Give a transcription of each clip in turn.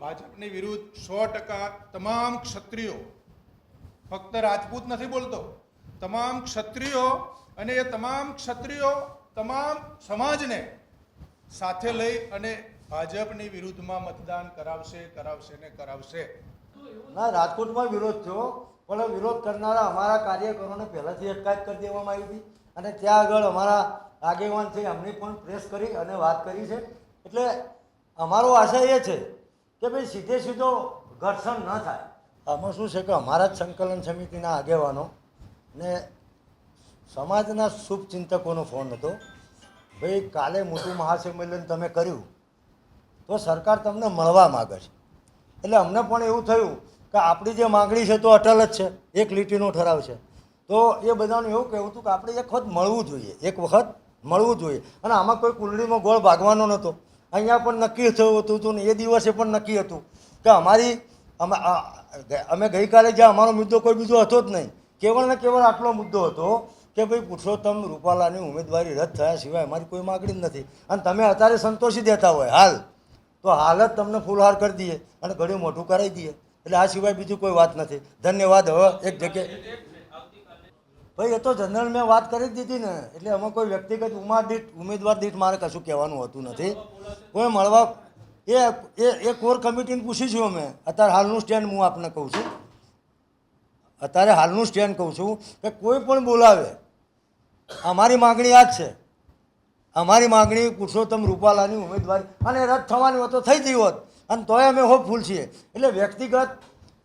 ભાજપની વિરુદ્ધ સો ટકા તમામ ક્ષત્રિયો, ફક્ત રાજપૂત નથી બોલતો, તમામ ક્ષત્રિયો અને એ તમામ ક્ષત્રિયો તમામ સમાજને સાથે લઈ અને ભાજપની વિરુદ્ધમાં મતદાન કરાવશે કરાવશે ને કરાવશે. ના, રાજકોટમાં વિરોધ થયો, પણ વિરોધ કરનારા અમારા કાર્યકરોને પહેલાંથી અટકાયત કરી દેવામાં આવી હતી. અને ત્યાં આગળ અમારા આગેવાન છે એમની પણ પ્રેસ કરી અને વાત કરી છે. એટલે અમારો આશય એ છે કે ભાઈ સીધે સીધો ઘર્ષણ ન થાય. આમાં શું છે કે અમારા જ સંકલન સમિતિના આગેવાનો ને સમાજના શુભચિંતકોનો ફોન હતો. ભાઈ, કાલે મોટું મહાસંમેલન તમે કર્યું, તો સરકાર તમને મળવા માગે છે. એટલે અમને પણ એવું થયું કે આપણી જે માગણી છે તો અટલ જ છે, એક લીટીનો ઠરાવ છે. તો એ બધાનું એવું કહેવું હતું કે આપણે એક વખત મળવું જોઈએ, એક વખત મળવું જોઈએ. અને આમાં કોઈ કુંડળીમાં ગોળ ભાગવાનો નહોતો. અહીંયા પણ નક્કી થયું હતું ને એ દિવસે પણ નક્કી હતું કે અમારી, અમે- ગઈકાલે જે અમારો મુદ્દો કોઈ બીજો હતો જ નહીં. કેવળ ને કેવળ આટલો મુદ્દો હતો કે ભાઈ પુરુષોત્તમ રૂપાલાની ઉમેદવારી રદ થયા સિવાય અમારી કોઈ માગણી જ નથી. અને તમે અત્યારે સંતોષી દેતા હોય, હાલ. તો હાલ જ તમને ફૂલહાર કરી દઈએ અને ઘણું મોઢું કરાવી દઈએ. એટલે આ સિવાય બીજું કોઈ વાત નથી. ધન્યવાદ. હવે એક જગ્યાએ ભાઈ, એ તો જનરલ મેં વાત કરી દીધી ને. એટલે અમે કોઈ વ્યક્તિગત ઉમા દીઠ, ઉમેદવાર દીઠ મારે કશું કહેવાનું હોતું નથી. કોઈ મળવા, એ એ એ કોર કમિટીને પૂછીશું અમે. અત્યારે હાલનું સ્ટેન્ડ હું આપને કહું છું. અત્યારે હાલનું સ્ટેન્ડ કહું છું કે કોઈ પણ બોલાવે, અમારી માગણી આ જ છે. અમારી માગણી પુરુષોત્તમ રૂપાલાની ઉમેદવારી, અને રદ થવાની હોત તો થઈ ગઈ હોત. અને તોય અમે હોપફુલ છીએ. એટલે વ્યક્તિગત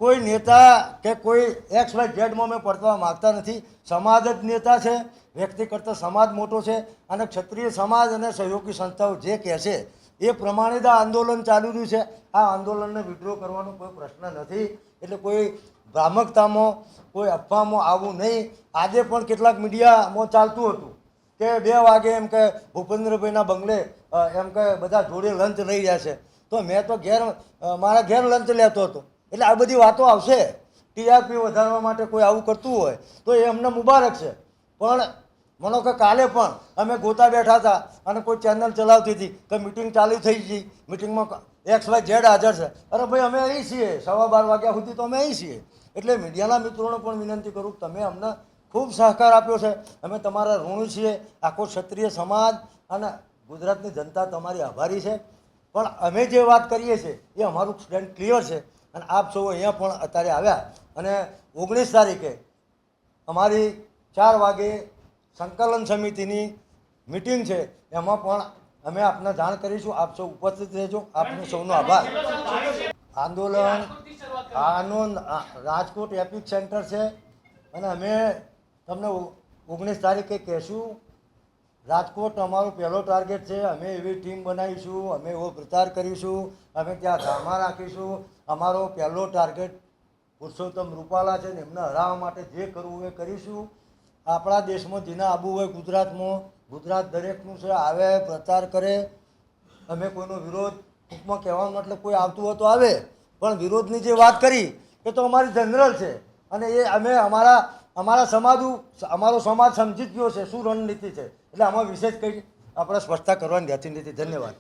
કોઈ નેતા કે કોઈ એક્સ વાય ઝેડમાં અમે પડવા માગતા નથી. સમાજ જ નેતા છે, વ્યક્તિ કરતાં સમાજ મોટો છે અને ક્ષત્રિય સમાજ અને સહયોગી સંસ્થાઓ જે કહે છે, એ પ્રમાણે જ આંદોલન ચાલુ રહ્યું છે. આ આંદોલનને વિડ્રો કરવાનો કોઈ પ્રશ્ન નથી. એટલે કોઈ ભ્રામકતામાં, કોઈ અફવામાં આવવું નહીં. આજે પણ કેટલાક મીડિયામાં ચાલતું હતું કે બે વાગે એમ કે ભૂપેન્દ્રભાઈના બંગલે એમ કે બધા જોડે લંચ લઈ રહ્યા છે. તો મેં તો ઘેર મારા ઘેર લંચ લેતો હતો. એટલે આ બધી વાતો આવશે. ટીઆરપી વધારવા માટે કોઈ આવું કરતું હોય, તો એ અમને મુબારક છે. પણ માનો કે કાલે પણ અમે ગોતા બેઠા હતા અને કોઈ ચેનલ ચલાવતી હતી કે મિટિંગ ચાલુ થઈ ગઈ. મિટિંગમાં એક્સ વાય ઝેડ હાજર છે. અરે ભાઈ, અમે અહીં છીએ. સવા બાર વાગ્યા સુધી તો અમે અહીં છીએ. એટલે મીડિયાના મિત્રોને પણ વિનંતી કરું તમે અમને ખૂબ સહકાર આપ્યો છે. અમે તમારા ઋણી છીએ. આખો ક્ષત્રિય સમાજ અને ગુજરાતની જનતા તમારી આભારી છે. પણ અમે જે વાત કરીએ છીએ, એ અમારું સ્ટેન્ડ ક્લિયર છે. અને આપ સૌ અહીંયા પણ અત્યારે આવ્યા. અને ઓગણીસ તારીખે અમારી ચાર વાગે સંકલન સમિતિની મિટિંગ છે. એમાં પણ અમે આપને જાણ કરીશું. આપ સૌ ઉપસ્થિત રહેજો. આપનો સૌનો આભાર. આંદોલન આનું રાજકોટ એપિક સેન્ટર છે. અને અમે તમને ઓગણીસ તારીખે કહેશું, રાજકોટ અમારો પહેલો ટાર્ગેટ છે. અમે એવી ટીમ બનાવીશું, અમે એવો પ્રચાર કરીશું. અમે ત્યાં ધામા રાખીશું. અમારો પહેલો ટાર્ગેટ પુરુષોત્તમ રૂપાલા છે ને એમને હરાવવા માટે જે કરવું એ કરીશું. આપણા દેશમાં જેના આબુ હોય ગુજરાતમાં, ગુજરાત દરેકનું છે, આવે, પ્રચાર કરે. અમે કોઈનો વિરોધ ટૂંકમાં કહેવાનો મતલબ કોઈ આવતું હોય તો આવે. પણ વિરોધની જે વાત કરી, એ તો અમારી જનરલ છે. અને એ અમે અમારા અમારા સમાજ અમારો સમાજ સમજી જ ગયો છે, શું રણનીતિ છે. એટલે આમાં વિશેષ કંઈ આપણે સ્પષ્ટતા કરવાની રહેતી નથી. ધન્યવાદ.